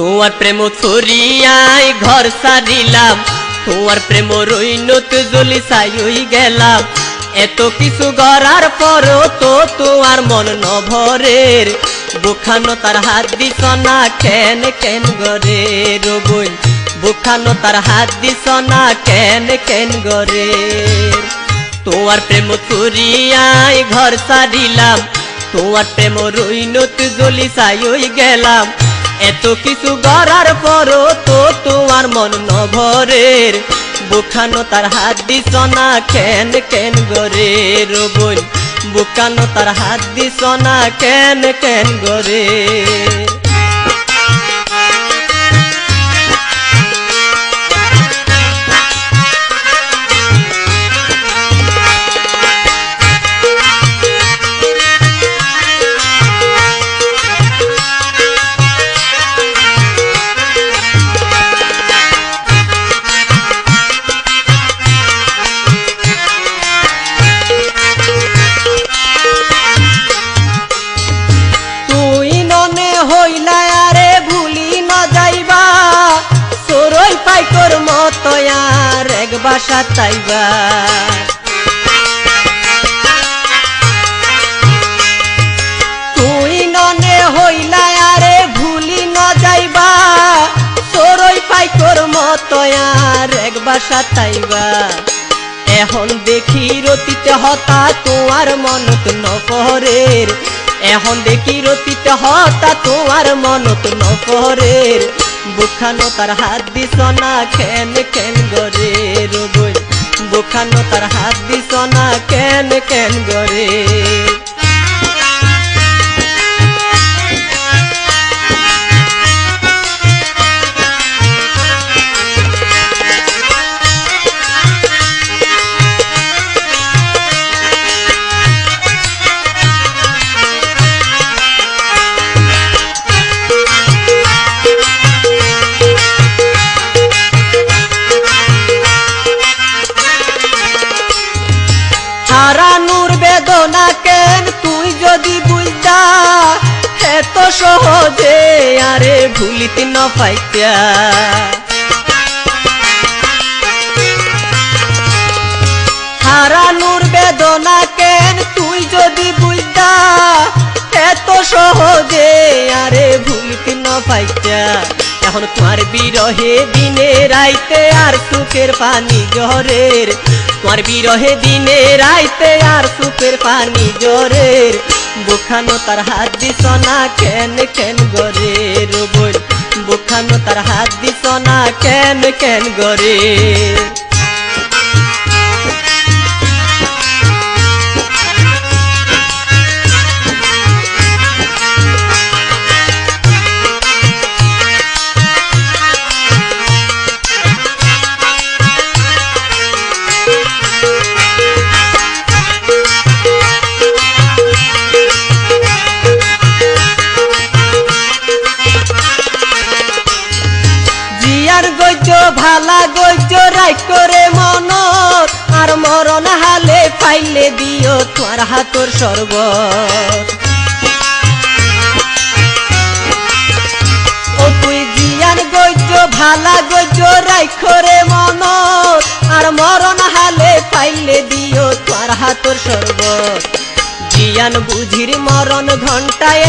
তোমার প্রেম ছড়িয়াই ঘর সারিলাম তোমার প্রেম রইনত জলি সাই গেলাম। এত কিছু গড়ার পরও তো তোমার মন নভরের, বুখানো তার হাত দিস না কেন কেন গরে রবই বুখানো তার হাত দিস না কেন কেন গরে তোমার প্রেম চুরিয়াই ঘর সারিলাম তোমার প্রেম রইনত জলি সাই গেলাম। এত কিছু গড়ার পরও তো তোমার মন নভরের। বুখানো তার হাত দিস না কেন কেন গরে রবই বুকানো তার হাত দিস না কেন কেন গরে বাসা তাইবা তুই ননে হইলা আরে ভুলি ন যাইবা, সরই পাইকর মত আর এক বাসা তাইবা এখন দেখি রতিতে হতা তোমার মনত নপরের এখন দেখি রতিতে হতা তোমার মনত নপরের বুখানো তার হাত দিস না কেন কেন গরে রবই বুখানো তার হাত দিস না কেন কেন গরে। ভুলিতে ন পাইতা। হারানুর বেদনা কেন তুই যদি বুঝতা? এত সহজে আরে ভুলিতে ন পাইতা। এখন তোমার বিরহে দিনে রাইতে আর সুখের পানি জহরের তোমার বিরহে দিনে রাইতে আর সুখের পানি জরের বুখানো তার হাত দিস না কেন কেন গরে রবর? বুখানো তার হাত দিস না কেন কেন গরে? গজ্য করে মনত। আর মরণ হালে পাইলে দিও তোমার হাতর গজ্য ভালা গজ্য রাই করে মনত। আর মরণ হালে পাইলে দিও তোমার হাতর সর্বত জিয়ান বুঝির মরণ ঘন্টায়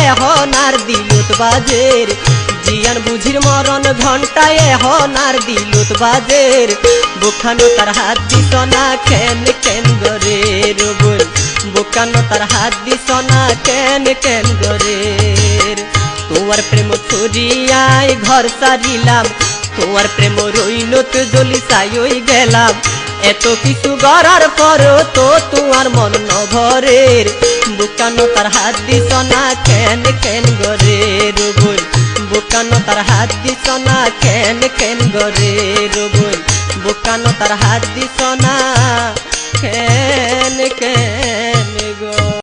আর দিলুত বাজের। জিয়ান বুঝির মরণ ঘন্টায় আর দিলুত বাজের। বুখানো তার হাত না কেন কেন গরে রবল বুকানো তার হাত না কেন কেন গরে। তোমার প্রেম ছড়িয়াই ঘর সারিলাম। তোমার প্রেম রইনত জলি সাই গেলাম। এত কিছু গড়ার পরও তো তোমার মন নভরের। বুকানো তার হাত দিস না কেন কেন গরে রবুল বুকানো তার হাত দিস না কেন কেন গরে রবই। বুকানো তার হাত দিস না কেন কেন